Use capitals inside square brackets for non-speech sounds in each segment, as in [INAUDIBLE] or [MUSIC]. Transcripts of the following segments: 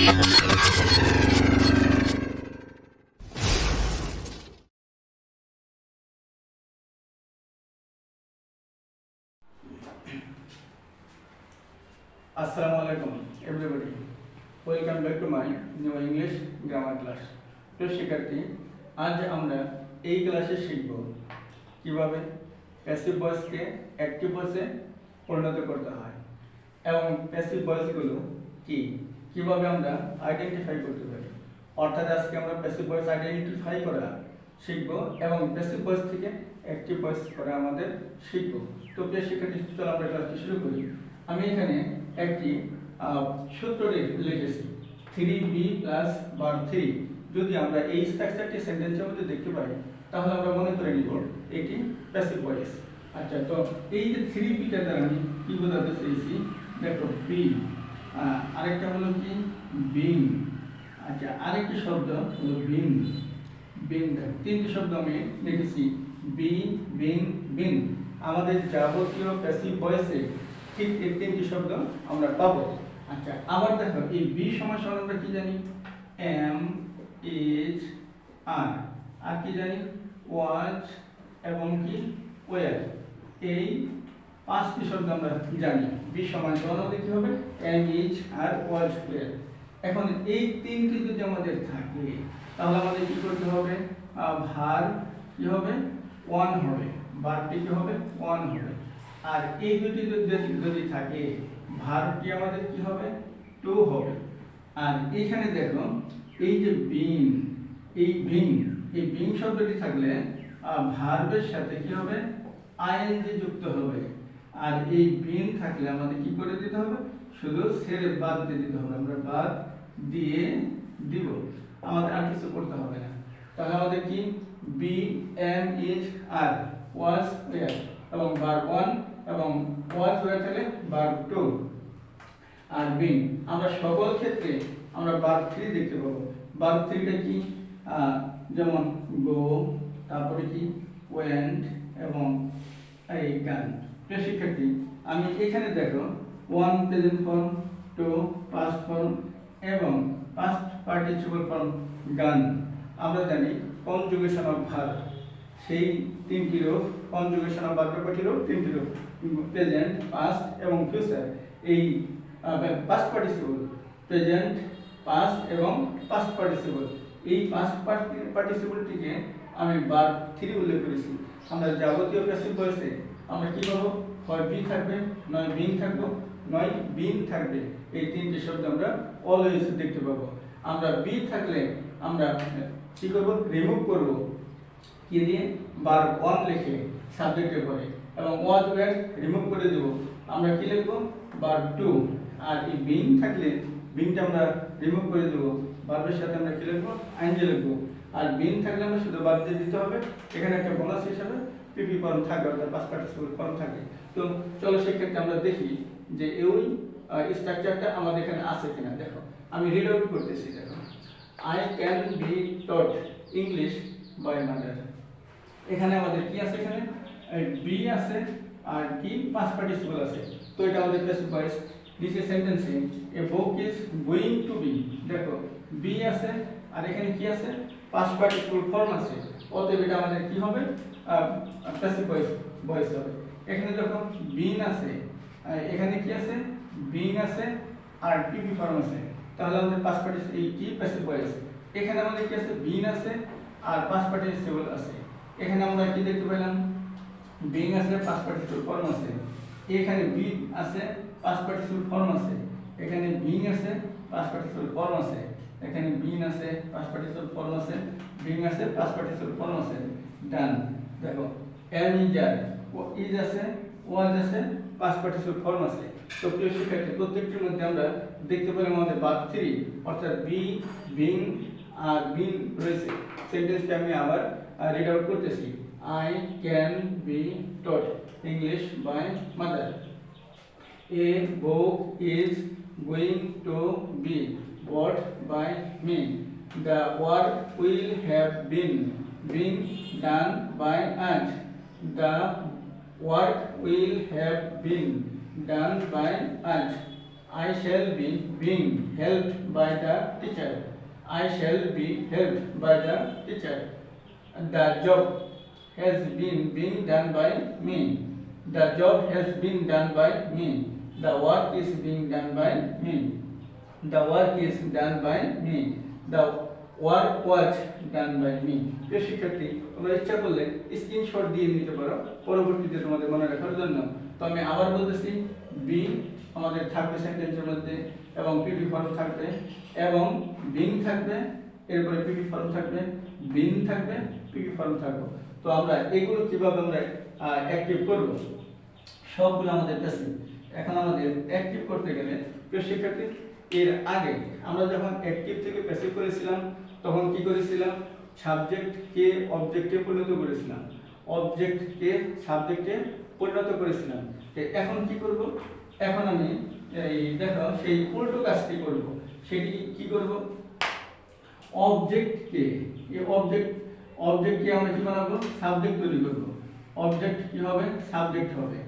Assalamu alaikum everybody. Welcome back to my new English grammar class. প্রিয় শিক্ষার্থী, আজ আমরা এই ক্লাসে শিখব কীভাবে প্যাসিভ ভয়েসকে অ্যাক্টিভ ভয়েসে পরিণত করতে হয় এবং প্যাসিভ ভয়েসগুলো কি কীভাবে আমরা আইডেন্টিফাই করতে পারি? অর্থাৎ আজকে আমরা প্যাসিভ ভয়েস আইডেন্টিফাই করা শিখব এবং প্যাসিভ ভয়েস থেকে অ্যাক্টিভ ভয়েস করা আমাদের শিখব। তো প্রিয় শিক্ষার্থী চলো, আমরা ক্লাসটি শুরু করি। আমি এখানে একটি সূত্র লিখেছি। থ্রি বি প্লাস বার থ্রি যদি আমরা এই স্ট্রাকচারটি সেন্টেন্সের মধ্যে দেখতে পাই তাহলে আমরা মনে করে নিব এটি প্যাসিভ ভয়েস আচ্ছা তো এই যে থ্রি বিটা দ্বারা আমি কী বোঝাতে চেয়েছি? দেখো বি আরেকটা হলো কি? বিং আচ্ছা আরেকটি শব্দ হলো বিং বিং তিনটি শব্দ আমি লিখেছি। বি বিং বিং আমাদের যাবতীয় প্যাসিভ ভয়েসে ঠিক এই তিনটি শব্দ আমরা পাবো। আচ্ছা আবার দেখো, এই বি সমান আমরা কি জানি? এম ইজ আর। আর কি জানি? ওয়াচ, এবং কি? ওয়ার। এই পাঁচটি শব্দ আমরা জানি? বি সমান আমাদের কি হবে? Am is are was were এখন এই তিনটি যদি আমাদের থাকে, তাহলে আমাদের কি করতে হবে? ভার কি হবে? ওয়ান হবে। ভারটি কি হবে? ওয়ান হবে। আর এই দুটি যদি যদি থাকে ভারটি আমাদের কি হবে? টু হবে। আর এখানে দেখো, এই যে বিন, এই বিং এই বিং শব্দটি থাকলে ভার্বের সাথে কি হবে? আইএনজি যুক্ত হবে আর এই বিন থাকলে আমাদের কি করে দিতে হবে? শুধু সেরে বাদ দিয়ে দিতে হবে। আমরা বাদ দিয়ে দিব। আমাদের আর কিছু করতে হবে না। তাহলে আমাদের কি? Be am is are was were এবং বার ওয়ান এবং ওয়াজ ওয়ার থাকলে বার টু আর বিন। আমরা সকল ক্ষেত্রে আমরা বার থ্রি দেখতে পাবো। বার থ্রিটা কি? যেমন গো তারপরে কি? ওয়েন্ট এবং এই গান প্রিয় শিক্ষার্থী, আমি এখানে দেখো one present form two past form এবং পাস্ট পার্টিসিপল ফর্ম গান আমরা জানি কনজুগেশন অফ ভার্ব সেই তিনটি রূপ কনজুগেশন অফ বাক্য কয়টি রূপ, তিনটি রূপ প্রেজেন্ট পাস্ট এবং ফিউচার এই পাস্ট পার্টিসিপল প্রেজেন্ট পাস্ট এবং পাস্ট পার্টিসিপল এই পাস্ট পার্টিসিপলটিকে আমি বার থ্রি উল্লেখ করেছি। আমরা যাবতীয় প্যাসিভ ভয়েসে আমরা কি পাবো হয় বি থাকবে, নয় বিন থাকব, নয় বিন থাকবে। এই তিনটি শব্দ আমরা অলওয়েজ দেখতে পাবো। আমরা বি থাকলে আমরা, কি করব? রিমুভ করব। কি দিয়ে? বার ওয়ান লিখে সাবজেক্টের পরে এবং ওয়াজ ওয়ার রিমুভ করে দেব। আমরা কি লিখব? বার টু। আর এই বিং থাকলে বিংটা আমরা রিমুভ করে দেবো। বার্বের সাথে আমরা কি লিখব? আইনজে লিখব। আর বিন থাকলে আমরা শুধু বাদ দিয়ে দিতে হবে। এখানে একটা বোনাস হিসাবে পিপি ফর্ম থাকে, অর্থাৎ পাঁচ পার্টিসিপল ফর্ম থাকে। তো চলো সেক্ষেত্রে আমরা দেখি যে ওই স্ট্রাকচারটা আমাদের এখানে আছে কিনা। দেখো, আমি রিড আউট করতেছি, দেখো। I can be taught English by mother এখানে আমাদের কি আছে এখানে? বি আছে, আর কি? পাঁচ পার্টিসিপল আছে। তো এটা আমাদের প্যাসিভ ভয়েস নিচে সেন্টেন্সে a book is going to be দেখো বি আছে, আর এখানে কি আছে? পাঁচ পার্টিসিপল ফর্ম আছে। অতএব এটা আমাদের কি হবে? প্যাসিভ ভয়েস ভয়েস হবে। এখানে যখন বিন আছে এখানে কি আছে? বিং আছে, আর পিপি ফর্ম আছে। তাহলে আমাদের পাঁচ পার্টিসিপল এই কি প্যাসিভ ভয়েস এখানে আমাদের কি আছে? বিন আছে, আর পাঁচ পার্টিসিপল আছে। এখানে আমরা কি দেখতে পেলাম? বিং আছে পাঁচ পার্টিসিপল ফর্ম আছে। এখানে বি আছে পাঁচ পার্টিসিপল ফর্ম আছে। এখানে বিং আছে পাঁচ পার্টিসিপল ফর্ম আছে। এখানে বিন আছে পাঁচ পার্টিসিপল ফর্ম আছে। বিং আছে পাঁচ পার্টিসিপল ফর্ম আছে। ডান দেখো এম ইজ আর ও ইজ আছে ওয়াজ আছে পাঁচ পার্টিসিপল ফর্ম আছে। তো প্রিয় শিক্ষার্থী, প্রত্যেকটির মধ্যে আমরা দেখতে পেলাম আমাদের বাদ থ্রি অর্থাৎ বি বিং আর বিন রয়েছে। সেন্টেন্সটা আমি আবার রিড আউট করতেছি। I can be taught English by mother a book is going to be bought by me the work will have been been done by us. The work will have been done by us. I shall be being helped by the teacher. I shall be helped by the teacher. The job has been being done by me. The job has been done by me. The work is being done by me. The work is done by me. The work was done by me. প্রিয় শিক্ষার্থী, তোমরা ইচ্ছা করলে screenshot দিয়ে নিতে পারো। পরবর্তীতে তোমাদের মনে রাখার জন্য তো আমি আবার বলতেছি বি আমাদের থাকবে সেন্টেন্সের মধ্যে এবং পিপি ফর্ম থাকবে এবং বিং থাকবে, এরপরে পিপি ফর্ম থাকবে বিন থাকবে পিপি ফর্ম থাকবে। তো আমরা এগুলো কীভাবে আমরা অ্যাক্টিভ করব? সবগুলো আমাদের কাছে। এখন আমাদের অ্যাক্টিভ করতে গেলে, প্রিয় শিক্ষার্থী, এর আগে আমরা যখন অ্যাক্টিভ থেকে প্যাসিভ করেছিলাম তখন কি করেছিলাম? সাবজেক্টকে অবজেক্টে পরিণত করেছিলাম। অবজেক্টকে সাবজেক্টে পরিণত করেছিলাম। এখন কি করব? এখন আমি এই দেখো, সেই উল্টো কাজটি করব। সেটি কি করব? অবজেক্টকে এই অবজেক্ট অবজেক্টকে আমরা কি বানাবো? সাবজেক্ট তৈরি করব। অবজেক্ট কি হবে? সাবজেক্ট হবে।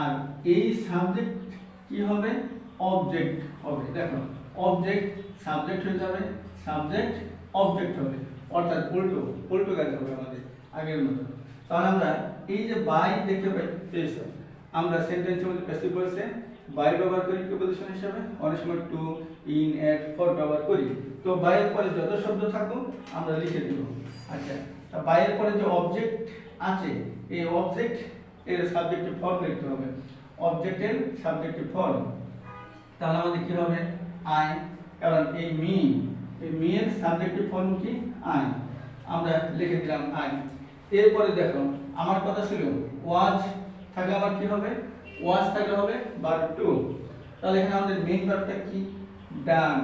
আর এই সাবজেক্ট কি হবে? অবজেক্ট হবে। দেখো অবজেক্ট সাবজেক্ট হয়ে যাবে সাবজেক্ট অবজেক্ট হবে। অর্থাৎ উল্টো উল্টো কাজ হবে আমাদের আগের মতো। তাহলে আমরা এই যে বাই দেখতে পাই পেয়েছ আমরা সেন্টেন্সের মধ্যে প্যাসিভ ভয়েসে বাই ব্যবহার করি প্রিপোজিশন হিসাবে? অনেক সময় টু ইন এট ফর ব্যবহার করি। তো বাইয়ের পরে যত শব্দ থাকুক, আমরা লিখে দেব। আচ্ছা তা বাইয়ের পরে যে অবজেক্ট আছে, এই অবজেক্ট এর সাবজেক্টিভ ফর্ম লিখতে হবে। অবজেক্টের সাবজেক্টিভ ফর্ম তাহলে আমাদের কি হবে? আই কারণ এই মি এই মি এর সাবজেক্টিভ ফর্ম কি? আই। আমরা লিখে দিলাম আই। এরপরে দেখো, আমার কথা ছিল ওয়াজ থাকলে আমার কি হবে? ওয়াজ থাকলে হবে বার টু তাহলে এখানে আমাদের মেইন ভার্বটা কি? Done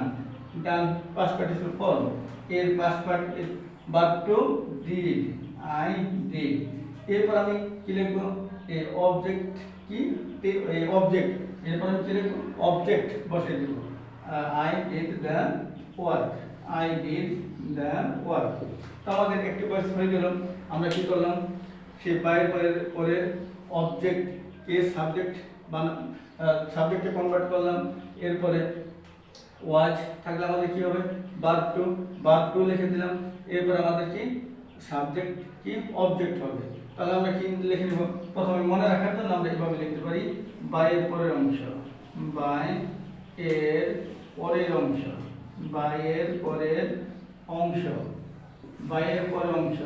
done past participle form এর পাস্ট পার্ট বার টু ডিড আই ডিড এরপর আমি কি লিখব? এই অবজেক্ট কি? এই অবজেক্ট এরপর আমি কি লিখব? অবজেক্ট বসিয়ে দেবো। I did the work I did the work তো আমাদের একটি বয়স হয়ে গেল। আমরা কি করলাম? সেই বাইরের পরে পরে অবজেক্ট কে সাবজেক্ট বানা সাবজেক্টে কনভার্ট করলাম। এরপরে ওয়াজ থাকলে আমাদের কি হবে? বার টু বার টু লিখে দিলাম। এরপর আমাদের কি? সাবজেক্ট কি? অবজেক্ট হবে। তাহলে আমরা কি লিখে নেব? প্রথমে মনে রাখার জন্য আমরা এভাবে লিখতে পারি। বাই এর পরের অংশ। বাই এর পরের অংশ। বাই এর পরের অংশ। বাইয়ের পরের অংশ,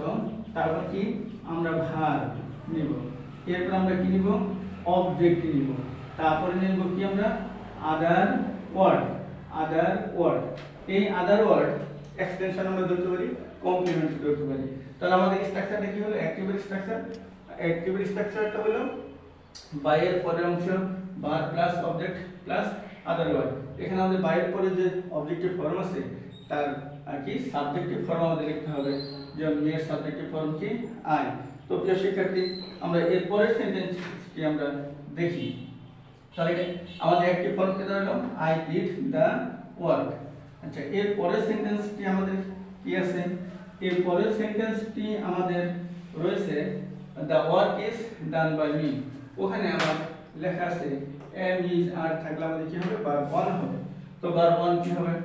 তারপর কি? আমরা ভার নিব। এরপর আমরা কি নিব? অবজেক্ট নিব। তারপরে নিব কি আমরা? আদার ওয়ার্ড আদার ওয়ার্ড এই আদার ওয়ার্ড এক্সটেনশন আমরা ধরতে পারি কমপ্লিমেন্ট ধরতে পারি। তাহলে আমাদের স্ট্রাকচারটা কি হলো? অ্যাক্টিভিটি স্ট্রাকচার অ্যাক্টিভিটি স্ট্রাকচারটা হলো, বাইয়ের পরের অংশ বার plus object plus other word এখানে আমাদের বাইরের পরে যে অবজেক্টিভ ফর্ম আছে, তার আর কি সাবজেক্টিভ ফর্ম আমাদের লিখতে হবে। যেমন মেয়ের সাবজেক্টিভ ফর্ম কি? আই তো প্রিয় শিক্ষার্থী, আমরা এর পরের সেন্টেন্সটি আমরা দেখি। তাহলে আমাদের একটি ফর্ম কি দাঁড়াল আই ডিড দ্য ওয়ার্ক আচ্ছা এর পরের সেন্টেন্সটি আমাদের কি আছে? এর পরের সেন্টেন্সটি আমাদের রয়েছে the work is done by me ওখানে আমার লেখা আছে এম ইজ আর থাকলে আমাদের কি হবে? বার ওয়ান হবে। তো বার ওয়ান কি হবে?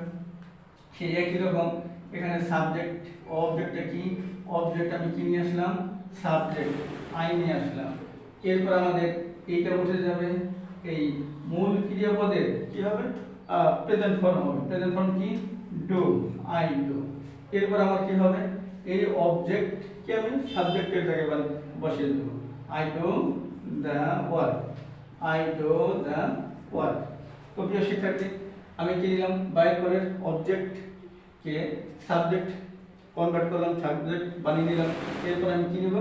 সেই একই রকম। এখানে সাবজেক্ট অবজেক্টটা কি? অবজেক্ট আমি কি নিয়ে আসলাম? সাবজেক্ট আই নিয়ে আসলাম। এরপর আমাদের এইটা উঠে যাবে। এই মূল ক্রিয়াপদের কি হবে? প্রেজেন্ট ফর্ম হবে। প্রেজেন্ট ফর্ম কি? ডু আই ডু এরপর আমার কি হবে? এই অবজেক্ট কি আমি সাবজেক্টের জায়গায় বসিয়ে দেবো। I do the work I do the work তো প্রিয় শিক্ষার্থী, আমি কি নিলাম? বাইর পরের অবজেক্ট কে সাবজেক্ট কনভার্ট করলাম সাবজেক্ট বানিয়ে নিলাম। এরপর আমি কি নিব?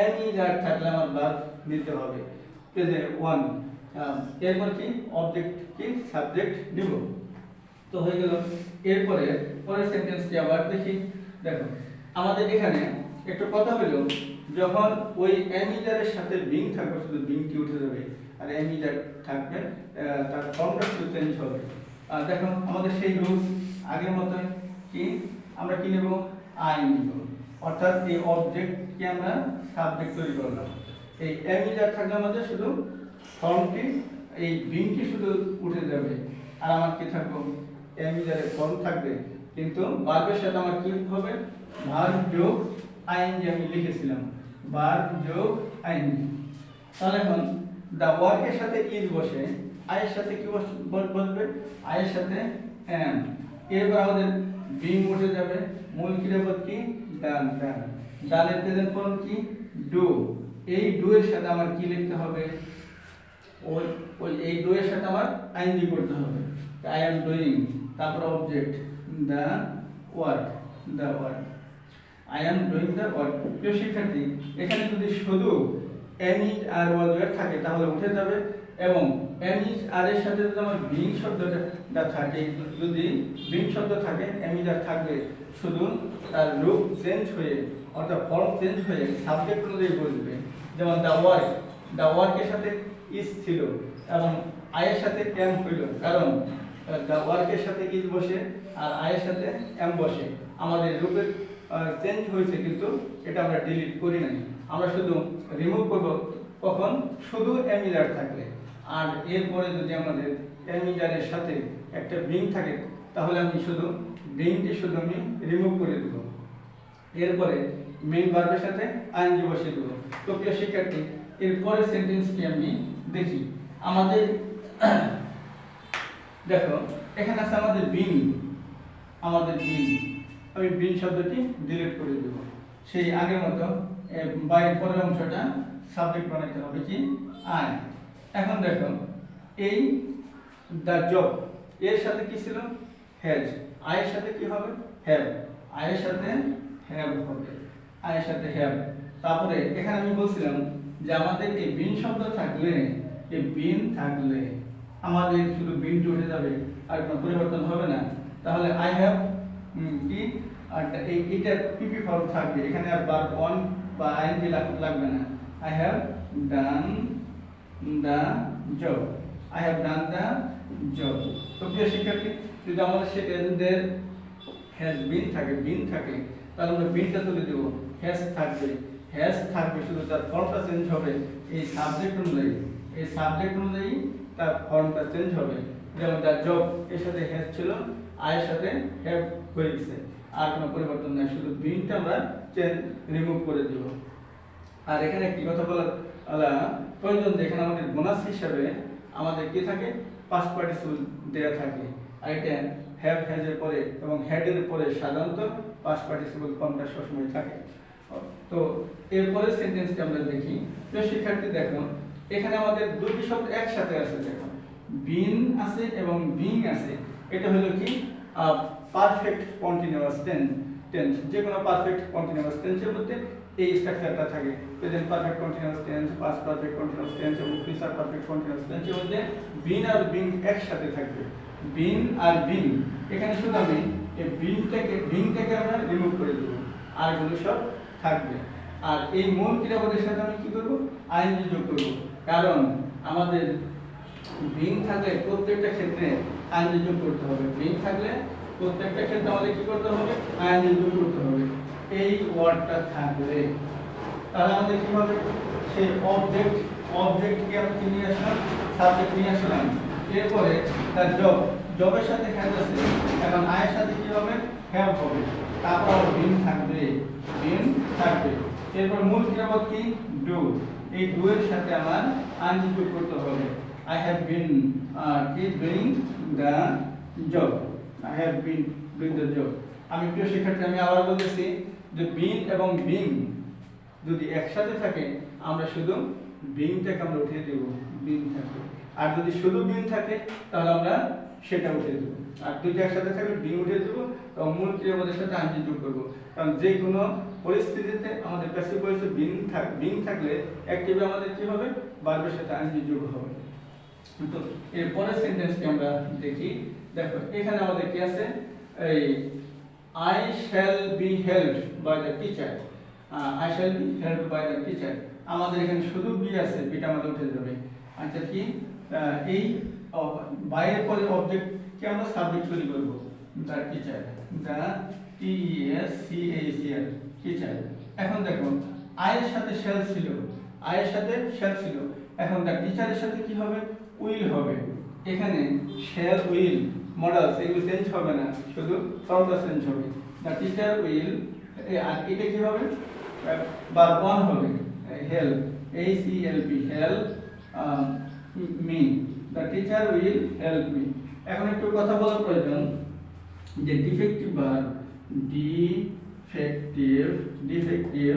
এনি যার থাকলে আমার বাদ নিতে হবে। প্রেজেন্ট ওয়ান এরপর কি? অবজেক্ট কি সাবজেক্ট নিব। তো হয়ে গেল। এরপরে পরের সেন্টেন্সটি আবার দেখি। দেখো, আমাদের এখানে একটা কথা হলো, যখন ওই অ্যামিজারের সাথে বিং থাকবে, শুধু বিংটি উঠে যাবে আর অ্যামিজার থাকবে তার ফর্মটা একটু চেঞ্জ হবে আর দেখো, আমাদের সেই রুলস আগের মতোই কি? আমরা কি নেব? আই নিব। অর্থাৎ এই অবজেক্টকে আমরা সাবজেক্ট তৈরি করলাম। এই অ্যামিজার থাকলে আমাদের শুধু ফর্মটি এই বিংটি শুধু উঠে যাবে। আর আমার কি থাকব? এমিজারের ফর্ম থাকবে। কিন্তু ভার্বের সাথে আমার কি হবে? ভার্ব যোগ আইন আইএনজি আমি লিখেছিলাম। ভার্ব যোগ আইএনজি তাহলে এখন দা ওয়ার্কের সাথে ইজ বসে আয়ের সাথে কি বস- বসবে? আয়ের সাথে এম এরপর আমাদের বিং উঠে যাবে, মূল ক্রিয়াপদ কি? ডান ডান ডানের প্রেজেন্ট ফর্ম কি? ডু এই ডু এর সাথে আমার কি লিখতে হবে? ওই ওই এই ডু এর সাথে আমার আইএনজি করতে হবে। আই এম ডুইং তারপর object the work the work I am doing the work প্রিয় শিক্ষার্থী, এখানে যদি শুধু এম ইজ আর ওয়াজ থাকে, তাহলে উঠে যাবে এবং এম ইজ আর এর সাথে যদি আমার বিং শব্দটা থাকে, যদি বিং শব্দ থাকে এম ইজ আর থাকবে শুধু তার রূপ চেঞ্জ হয়ে, অর্থাৎ ফর্ম চেঞ্জ হয়ে সাবজেক্ট অনুযায়ী বসবে। যেমন দ্য ওয়ার্ক দ্য ওয়ার্কের সাথে ইজ ছিল এবং আয়ের সাথে এম হইল, কারণ দ্য ওয়ার্কের সাথে ইজ বসে আর আয়ের সাথে এম বসে। আমাদের রূপের চেঞ্জ হয়েছে কিন্তু এটা আমরা ডিলিট করি নাই। আমরা শুধু রিমুভ করব কখন শুধু এমিজার থাকলে আর এরপরে যদি আমাদের এমিজারের সাথে একটা বিং থাকে, তাহলে আমি শুধু বিংটি শুধু আমি রিমুভ করে দেবো। এরপরে মেইন ভার্বের সাথে আইনজি বসিয়ে দেবো। তো প্রিয় শিক্ষার্থী এরপরে সেন্টেন্সটি আমি দেখি। আমাদের [COUGHS] দেখো, এখানে আছে আমাদের বিন আমাদের বিন আমি বিন শব্দটি ডিলিট করে দেব। সেই আগের মতো বাইরের পরের অংশটা সাবজেক্ট বানাতে হবে কি? আই এখন দেখো, এই দ্য জব এর সাথে কি ছিল? হ্যাজ আয়ের সাথে কি হবে? হ্যাভ আয়ের সাথে হ্যাভ হবে। আয়ের সাথে হ্যাভ তারপরে এখানে আমি বলছিলাম যে আমাদের এই বিন শব্দ থাকলে, এই বিন থাকলে আমাদের শুধু বিনটি উঠে যাবে আর কোনো পরিবর্তন হবে না। তাহলে আই হ্যাভ কি আর এই এটা পিপি ফর্ম থাকবে। এখানে আর বার অন বা আইএনজি লাগবে না। I have done the job I have done the job তো প্রিয় শিক্ষার্থী, যদি আমাদের সেটাদের হ্যাজ বিন থাকে বিন থাকে, তাহলে আমরা বিনটা তুলে দেব। হ্যাজ থাকবে। হ্যাজ থাকবে শুধু তার ফর্মটা চেঞ্জ হবে। এই সাবজেক্ট অনুযায়ী, এই সাবজেক্ট অনুযায়ী তার ফর্মটা চেঞ্জ হবে। যেমন তার জব এর সাথে হ্যাজ ছিল আয়ের সাথে হ্যাভ হয়ে গেছে। আর কোনো পরিবর্তন নাই, শুধু বিনটা আমরা চেঞ্জ রিমুভ করে দিব। আর এখানে একটি কথা আলা প্রয়োজন যে এখানে আমাদের বোনাস হিসাবে আমাদের কি থাকে? পাঁচ পার্টিসিপল দেওয়া থাকে। আর এটা হ্যাভ হ্যাজের পরে এবং হ্যাডের পরে সাধারণত পাঁচ পার্টিসিপল ফর্মটা সবসময় থাকে। তো এরপরে সেন্টেন্সটি আমরা দেখি। তো শিক্ষার্থী দেখো, এখানে আমাদের দুটি শব্দ একসাথে আছে, দেখো। বিন আছে এবং বিং আছে। এটা হলো কি? পারফেক্ট কন্টিনিউয়াস টেন্স টেন্স যে কোনো পারফেক্ট কন্টিনিউয়াস টেন্সের মধ্যে এই স্ট্রাকচারটা থাকে। Present perfect continuous tense past perfect continuous tense এবং ফিউচার পারফেক্ট কন্টিনিউয়াস টেন্সের মধ্যে বিন আর বিং একসাথে থাকবে। বিন আর বিং এখানে শুধু আমি এই বিনটাকে বিংটাকে আমরা রিমুভ করে দেবো। আর এগুলো সব থাকবে। আর এই মূল ক্রিয়াপদের সাথে আমি কি করব? আইনজি যোগ করব। কারণ আমাদের বিং থাকলে প্রত্যেকটা ক্ষেত্রে আইনজি যোগ করতে হবে। বিং থাকলে প্রত্যেকটা ক্ষেত্রে আমাদের কি করতে হবে? আইনজি যোগ করতে হবে। এই ওয়ার্ডটা থাকলে তাহলে আমাদের কি হবে? সেই অবজেক্ট অবজেক্টকে আমরা কি নিয়ে আসলাম? সাবজেক্ট নিয়ে আসলাম। এরপরে তার জব জবের সাথে হ্যাজ আছে। এখন আয়ের সাথে কি হবে? হ্যাভ হবে। তারপর বিন থাকবে। বিন থাকবে। এরপর মূল ক্রিয়াপদ কি? ডু এই ডু এর সাথে আমার আইনজি করতে হবে। আই হ্যাভ বিন কি doing the job have been doing the job আমি প্রিয় শিক্ষার্থী, আমি আবার বলতেছি যে বিন এবং বিং যদি একসাথে থাকে, আমরা শুধু বিংটাকে আমরা উঠিয়ে দেব বিন থাকবে। আর যদি শুধু বিন থাকে, তাহলে আমরা সেটা উঠিয়ে দেবো। আর দুইটা একসাথে থাকলে বিং উঠিয়ে দেবো এবং মূল ক্রিয়াপদের সাথে আইনজি যোগ করব। কারণ যে কোনো পরিস্থিতিতে আমাদের প্যাসিভ ভয়েসে বিং থাক বিং থাকলে অ্যাক্টিভে আমাদের কি হবে? বারবার সাথে আইনজি যোগ হবে। তো এরপরের সেন্টেন্সটি আমরা দেখি। দেখো, এখানে আমাদের কি আছে? এই I shall be help by the teacher I shall be help by the teacher আমাদের এখানে শুধু বি আছে বিটা আমাদের উঠে যাবে। আচ্ছা কি? এই বাইরের পরে অবজেক্টকে আমরা সাবজেক্ট তৈরি করব? The teacher the T S C H এর টিচার এখন দেখো আয়ের সাথে শ্যাল ছিল। আয়ের সাথে শ্যাল ছিল। এখন দ্য টিচারের সাথে কি হবে? উইল হবে। এখানে শেল উইল মডেল এগুলো চেঞ্জ হবে না, শুধু ফর্মটা চেঞ্জ হবে। দ্য টিচার উইল আর এটা কি হবে? বার ওয়ান হবে help H E L P help me the teacher will help me এখন একটু কথা বলার প্রয়োজন, যে defective verb defective defective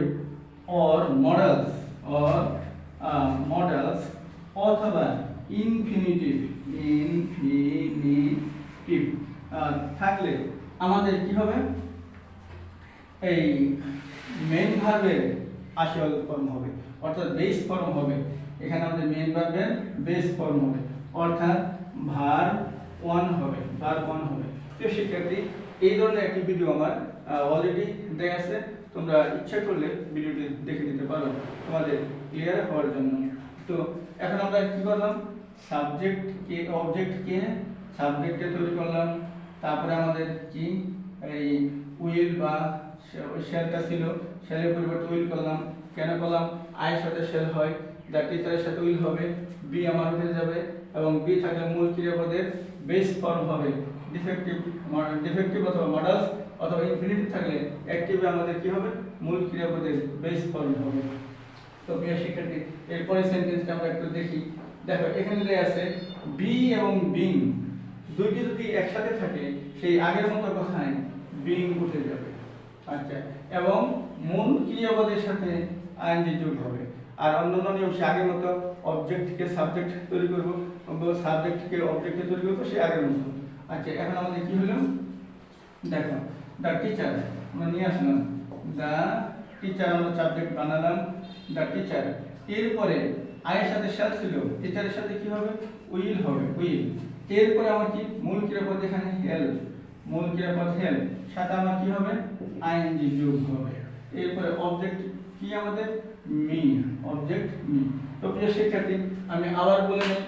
or modals or modals অথবা ইনফিনিটিভ ইনফিনিটিভ থাকলে আমাদের কি হবে? এই মেন ভার্বের আসল ফর্ম হবে, অর্থাৎ বেস ফর্ম হবে। এখানে আমাদের মেন ভার্বের বেস ফর্ম হবে, অর্থাৎ ভার ওয়ান হবে ভার ওয়ান হবে। প্রিয় শিক্ষার্থী, এই ধরনের একটি ভিডিও আমার অলরেডি দেয়া আছে। তোমরা ইচ্ছা করলে ভিডিওটি দেখে নিতে পারো, তোমাদের ক্লিয়ার হওয়ার জন্য। তো এখন আমরা কি করলাম? সাবজেক্ট কে অবজেক্ট কে সাবজেক্টে তৈরি করলাম। তারপরে আমাদের কি? এই উইল বা শেলটা ছিল, শেলের পরিবর্তে উইল করলাম। কেন করলাম? আয়ের সাথে শেল হয় দ্য টিচারের সাথে উইল হবে, বি আমার হয়ে যাবে, এবং বি থাকলে মূল ক্রিয়াপদের বেস ফর্ম হবে। ডিফেক্টিভ ডিফেক্টিভ অথবা মডেলস অথবা ইনফিনিটিভ থাকলে অ্যাক্টিভে আমাদের কি হবে? মূল ক্রিয়াপদের বেস ফর্ম হবে। তো প্রিয় শিক্ষার্থী এরপরে সেন্টেন্সটা আমরা একটু দেখি। দেখো, এখানে আছে, বি এবং বিং দুইটি যদি একসাথে থাকে, সেই আগের মতো কথায় বিং উঠে যাবে। আচ্ছা এবং মূল ক্রিয়াপদের সাথে আইনজি যোগ হবে। আর অন্যান্য নিয়ম সে আগের মতো অবজেক্টকে সাবজেক্ট তৈরি করব সাবজেক্টকে অবজেক্টে তৈরি করব, সে আগের মতো। আচ্ছা এখন আমাদের কি হলো? দেখো দ্য টিচার আমরা নিয়ে আসলাম। দ্য টিচার আমরা সাবজেক্ট বানালাম দ্য টিচার এরপরে আয়ের সাথে শ্যাল ছিল টিচারের সাথে কি হবে? উইল হবে উইল এরপরে আমার কি? মূল ক্রিয়াপদ এখানে হেল্প মূল ক্রিয়াপদ হেল্প সাথে আমার কি হবে? আইএনজি যোগ হবে। এরপরে অবজেক্ট কি আমাদের? মি অবজেক্ট মি তো প্রিয় শিক্ষার্থী, আমি আবার বলে নিই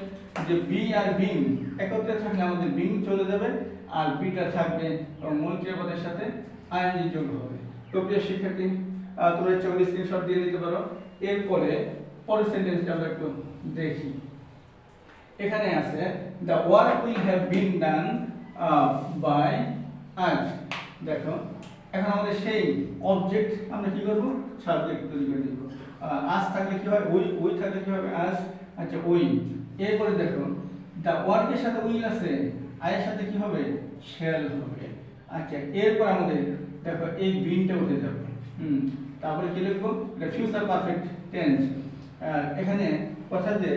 যে বি আর বিং একত্রে থাকলে আমাদের বিং চলে যাবে আর বিটা থাকবে মূল ক্রিয়াপদের সাথে আইএনজি যোগ হবে। তো প্রিয় শিক্ষার্থী তোমরা করলে স্ক্রিনশট দিয়ে দিতে পারো। এরপরে পরের সেন্টেন্সটা আমরা একটু দেখি। এখানে আছে the work will have been done by আজ দেখো, এখন আমাদের সেই অবজেক্ট আমরা কি করব? সাবজেক্ট তৈরি করে দিব আজ থাকলে কি হয়? উই উই থাকলে কি হবে? আজ আচ্ছা উই এরপরে দেখো দ্য ওয়ার্কের সাথে উইল আছে আয়ের সাথে কি হবে? শেল হবে। আচ্ছা এরপর আমাদের দেখো, এই বিনটা উঠে যাবে। হুম, তারপরে কি লিখব? ফিউচার পারফেক্ট টেন্স এখানে কথা যে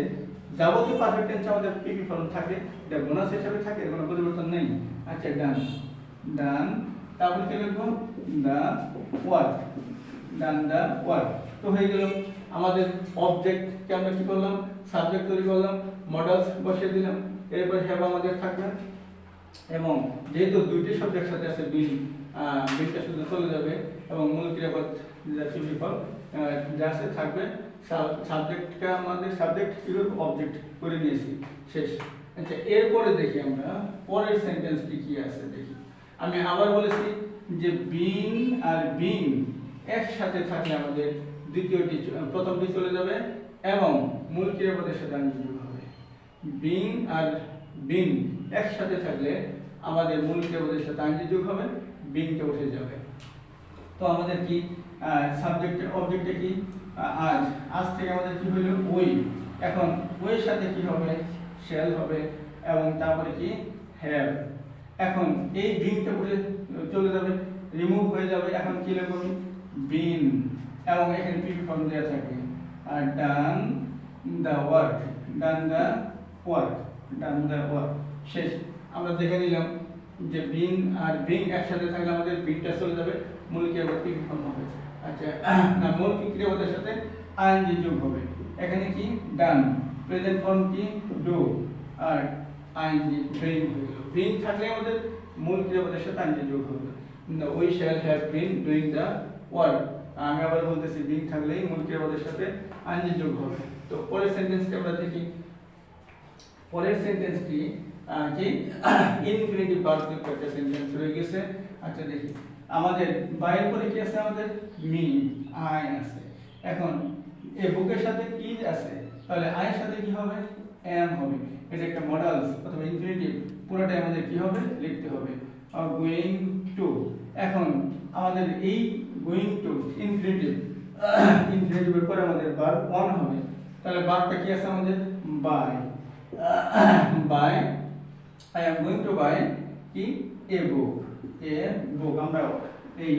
যাবতীয় পারফেক্ট টেন্স আমাদের পিপি ফর্ম থাকে, এটা বোনাস হিসাবে থাকে কোনো পরিবর্তন নেই। আচ্ছা ডান ডান তারপরে কি লিখব? The work done the work তো হয়ে গেল আমাদের অবজেক্টকে আমরা কি করলাম? সাবজেক্ট তৈরি করলাম মডেলস বসিয়ে দিলাম, এরপর হ্যাভ আমাদের থাকবে। এবং যেহেতু দুইটি শব্দ সাথে আছে, বিল বিলটা শুধু চলে যাবে এবং মূল ক্রিয়াপদ যা সিম্পল যা আছে থাকবে সাবজেক্টটা আমাদের সাবজেক্ট কীভাবে অবজেক্ট করে নিয়েছি, শেষ। আচ্ছা এরপরে দেখি আমরা, পরের সেন্টেন্সটি কি আছে দেখি। আমি আবার বলেছি যে বিন আর বিন একসাথে থাকলে আমাদের দ্বিতীয়টি প্রথমটি চলে যাবে এবং মূল ক্রিয়াপদের সাথে আঞ্চলিক হবে। বিং আর বিন একসাথে থাকলে আমাদের মূল ক্রিয়াপদের সাথে আইনজি যোগ হবে বিংটা উঠে যাবে। তো আমাদের কি সাবজেক্ট অবজেক্টে কি? আজ। আজ থেকে আমাদের কি হলো ওই এখন ওইয়ের সাথে কি হবে? শেল হবে। এবং তারপরে কি? হ্যাভ এখন এই বিনটা উঠে চলে যাবে রিমুভ হয়ে যাবে। এখন কি লিখব আমি বিন এবং এখানে পিপি ফর্ম দেওয়া থাকে। আর done the work done the work done the work শেষ। আমরা দেখে নিলাম যে বিন আর বিং একসাথে থাকলে আমাদের বিনটা চলে যাবে। মূল ক্রিয়াপদ পিপি ফর্ম হবে। আচ্ছা না মূল ক্রিয়াপদের সাথে আইএনজি যোগ হবে। এখানে কি? ডান। প্রেজেন্ট ফর্ম কি? ডু। আর আইএনজি ব্রিং হয়ে থাকলে আমাদের মূল ক্রিয়াপদের সাথে আইএনজি যোগ হবে। We shall have been doing the work আমি আবার বলতেছি বিং থাকলেই মূল ক্রিয়াপদের সাথে আইএনজি যোগ হবে। তো পরের সেন্টেন্সটি আমরা দেখি। পরের সেন্টেন্সটি কি? ইনফিনিটিভ পার্টিসিপেট একটা সেন্টেন্স রয়ে গেছে। আচ্ছা দেখি। আমাদের বাইরের পরে কি আছে, আমাদের মি আই আছে। এখন, এ বুকের সাথে ইজ আছে? তাহলে আয়ের সাথে কি হবে? এম হবে। এটা একটা মডেলস অথবা ইনফিনিটিভ পুরোটাই আমাদের কি হবে? লিখতে হবে। গোয়িং টু এখন, আমাদের এই গোয়িং টু ইনফিনিটিভ ইনফিনিটিভের পরে আমাদের বার অন হবে। তাহলে বারটা কি আছে আমাদের? Buy buy I am going to buy কি? এ বুক এ বুক আমরা এই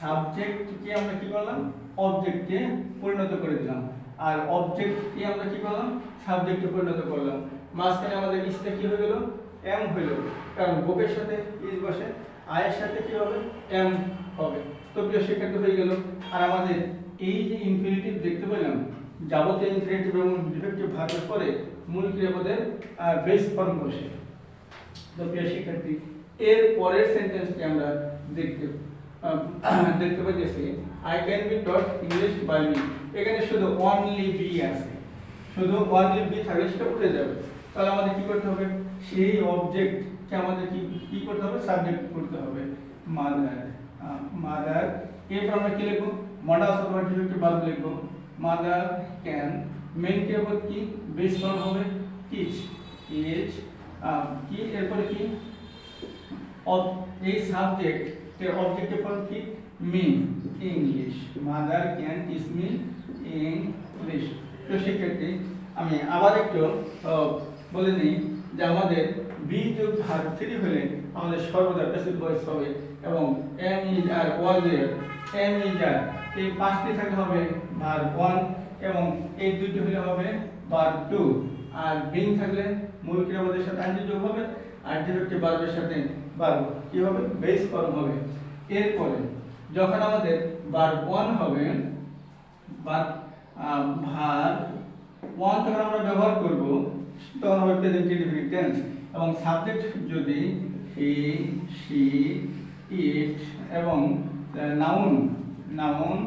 সাবজেক্টকে আমরা কি করলাম? অবজেক্টে পরিণত করে দিলাম। আর অবজেক্টকে আমরা কি করলাম? সাবজেক্টে পরিণত করলাম। মাঝখানে আমাদের ইসটা কি হয়ে গেল? এম হইল কারণ বুকের সাথে ইস বসে, আয়ের সাথে কি হবে? এম হবে। তো প্রিয় শিক্ষার্থী, হয়ে গেল। আর আমাদের এই যে ইনফিনিটিভ দেখতে পেলাম, যাবতীয় ইনফিনিটিভ এবং ডিফেক্টিভ ভাগের পরে মূল ক্রিয়াপদের বেস ফর্ম বসে। তো প্রিয় শিক্ষার্থী এর পরের সেন্টেন্সটি আমরা দেখতে [CLEARS THROAT] দেখতে পাচ্ছি I can be taught English by me এখানে শুধু অনলি বি আছে। শুধু অনলি বি থাকলে সেটা উঠে যাবে। তাহলে আমাদের কি করতে হবে? সেই অবজেক্টকে আমাদের কি কি করতে হবে? সাবজেক্ট করতে হবে। মাদার মাদার এরপর আমরা কি লিখব? মডাল ডিফেক্টিভ ভার্ব লিখব। মাদার ক্যান মেন ক্রিয়াপদ কি? বেস ফর্ম হবে? টিচ টিচ কি? এরপরে কি? এই সাবজেক্ট এর অবজেক্টিভ ফর্ম কি? Me English mother can teach me English তো সেক্ষেত্রে আমি আবার একটু বলে নিই যে আমাদের বি যোগ ভার্ব থ্রি হলে আমাদের সর্বদা প্যাসিভ ভয়েস হবে এবং am is are was am is are এই পাঁচটি থাকলে হবে ভার্ব ওয়ান এবং এই দুইটি হলে হবে ভার্ব টু আর বিং থাকলে মূল ক্রিয়াপদের সাথে আইনজি যোগ হবে, আর ডিরেক্টিভ ভার্বের সাথে ভার্ব কি হবে? বেস ফর্ম হবে। এরপরে যখন আমাদের ভার্ব ওয়ান হবে ভার্ব ভার্ব ওয়ান যখন আমরা ব্যবহার করব, তখন হবে প্রেজেন্ট টেন্স এবং সাবজেক্ট যদি হি শি ইট এবং নাউন নাউন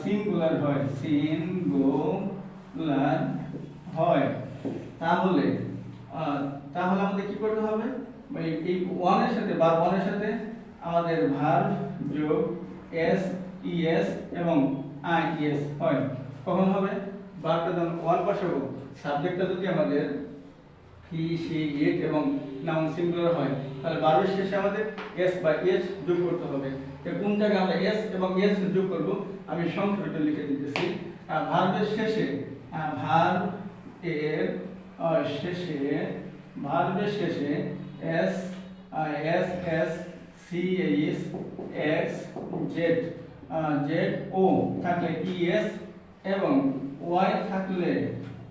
সিঙ্গুলার হয় সিঙ্গুলার হয়। তাহলে তাহলে আমাদের কি করতে হবে? এই এই ওয়ানের সাথে বা ওয়ানের সাথে আমাদের ভার্ব যোগ এস ইএস এবং আই এস হয়। কখন হবে? ভার্বটা যখন ওয়ান বসাবো সাবজেক্টটা যদি আমাদের হি, সি, ইট এবং নাউন সিঙ্গুলার হয়, তাহলে ভার্বের শেষে আমাদের এস বা এস যোগ করতে হবে। কোন জায়গায় আমরা এস এবং এস যোগ করব? আমি সংক্ষেপে লিখে দিতেছি। আর ভার্বের শেষে ভার্ব এর শেষে ভার্বের শেষে S S S C H X Z Z O থাকলে ই এস এবং ওয়াই থাকলে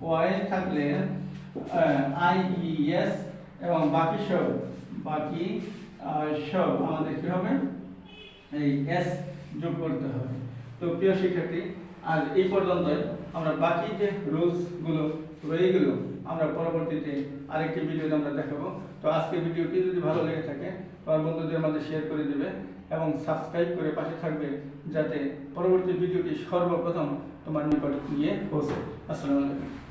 ওয়াই থাকলে আই ই এস এবং বাকি সব বাকি আহ, সব আমাদের কি হবে? এই এস যোগ করতে হবে। তো প্রিয় শিক্ষার্থী আজ এই পর্যন্তই। আমরা বাকি যে রুলসগুলো রয়ে গেল আমরা পরবর্তীতে আরেকটি ভিডিওতে আমরা দেখাবো। তো আজকে ভিডিওটি যদি ভালো লেগে থাকে, তোমার বন্ধুদের মাঝে শেয়ার করে দেবে এবং সাবস্ক্রাইব করে পাশে থাকবে যাতে পরবর্তী ভিডিওটি সর্বপ্রথম তোমার নিকট নিয়ে পৌঁছে। আসসালামু আলাইকুম।